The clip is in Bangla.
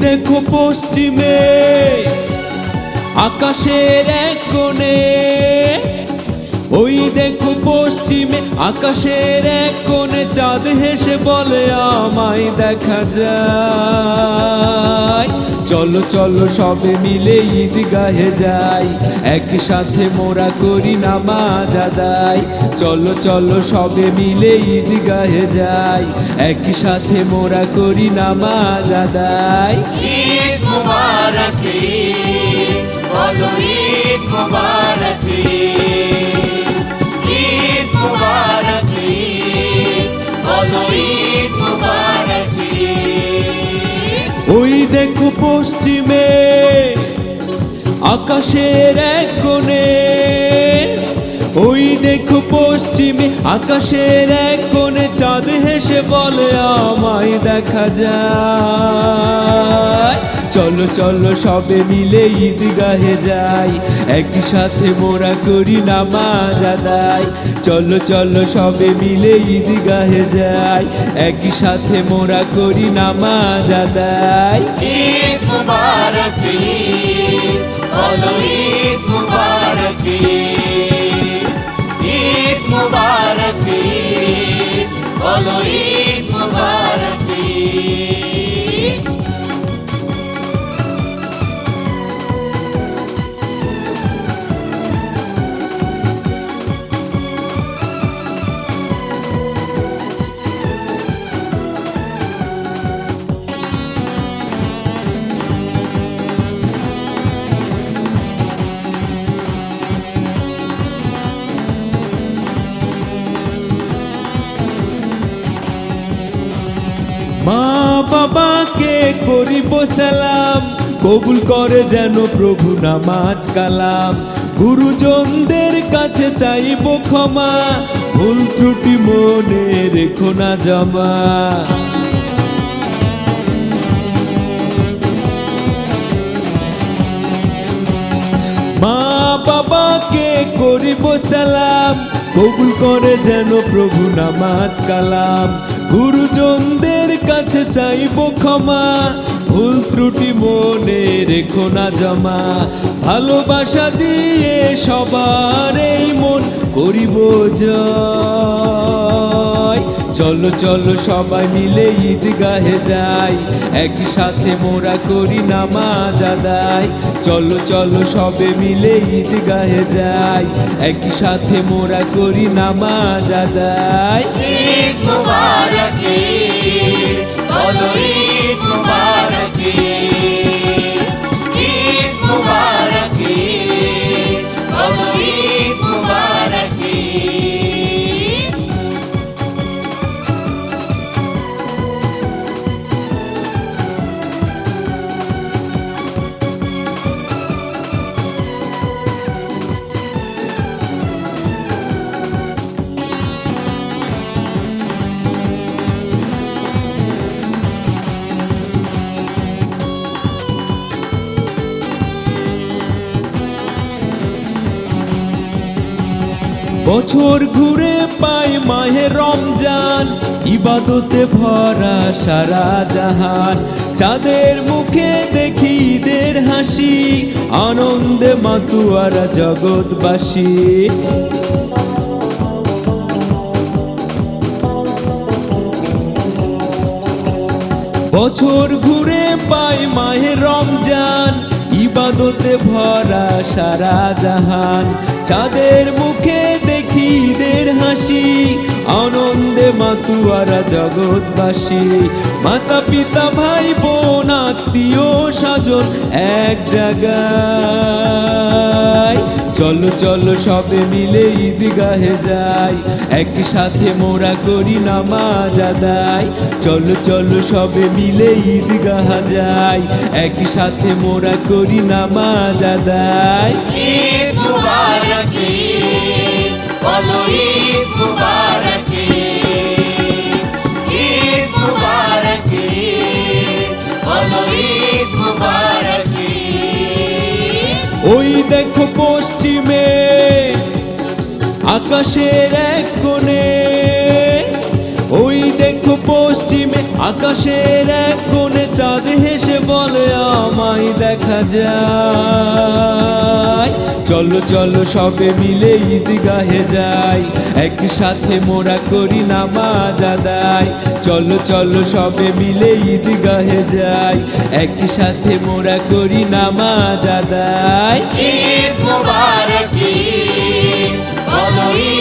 দেখো পশ্চিমে আকাশের এক কোণে আকাশের এক কোণে চাঁদ হেসে বলে, আমায় দেখা যায়। চলো চলো, সবে মিলে ঈদগাহে যাই। একসাথে মোরা করি নামাজ আদায়। চলো চলো, সবে মিলে ঈদগাহে যাই। একসাথে মোরা করি নামাজ আদায়। ঈদ মুবারক, বলো, ঈদ মুবারক। ওই দেখো পশ্চিমে, আকাশের এক কোণে। ওই দেখো পশ্চিমে, আকাশের এক কোণে। চাঁদ হেসে বলে, আমায় দেখা যায়। চলো চলো সবে মিলে ঈদগাহে যাই। একই সাথে মোরা করি নামাজ আদায়। চলো চলো সবে মিলে ঈদগাহে যাই। একই সাথে মোরা করি নামাজ আদায়। ঈদ মুবারক ঈদ, বলো ঈদ মুবারক। ঈদ। বলো ঈদ করিব সালাম, কবুল করে যেন প্রভু নামাজ কালাম। গুরুজনদের কাছে চাইব ক্ষমা, ভুল ত্রুটি মনে রেখো না জমা। মা বাবাকে করিব সালাম, কবুল করে যেন প্রভু নামাজ কালাম। গুরুজনদের চাইব ক্ষমা, ভুল ত্রুটি মনে রেখো না জমা। ভালোবাসা দিয়ে সবার এই মন করিব জয়। চলো চলো, সবাই মিলে ঈদগাহে যাই। একই সাথে মোরা করি নামাজ আদায়। চলো চলো, সবে মিলে ঈদগাহে যাই। একই সাথে মোরা করি নামাজ ঈদ মুবারক ঈদ, মুবারক বছর ঘুরে পাই মাহে রমজান, ইবাদতে ভরা সারা জাহান। চাঁদের মুখে দেখি ঈদের হাসি, আনন্দে মাতুয়ারা জগৎবাসী। বছর ঘুরে পাই মাহে রমজান, ইবাদতে ভরা সারা জাহান। চাঁদের মুখে ঈদের হাসি, আনন্দে মাতুয়ারা জগৎবাসী। মাতা, পিতা, ভাই, বোন, আত্মীয়, স্বজন এক জায়গায়। চলো চলো, সবে মিলে ঈদগাহে যাই। একই সাথে মোরা করি নামাজ আদায়। চলো চলো, সবে মিলে ঈদ ঈদগাহ যাই। একই সাথে মোরা করি নামাজ আদায়। ঈদ মুবারক বলো বলো। ওই দেখো পশ্চিমে, আকাশের এক কোণে। ওই দেখো পশ্চিমে, আকাশের এক কোণে। চাঁদ হেসে আমায় দেখা যায় চলো চলো, সবে মিলে ঈদগাহে যাই। একসাথে মোরা করি নামাজ আদায়। চলো চলো, সবে মিলে ঈদগাহে যাই। একসাথে মোরা করি নামাজ আদায়। ঈদ মোবারক বলো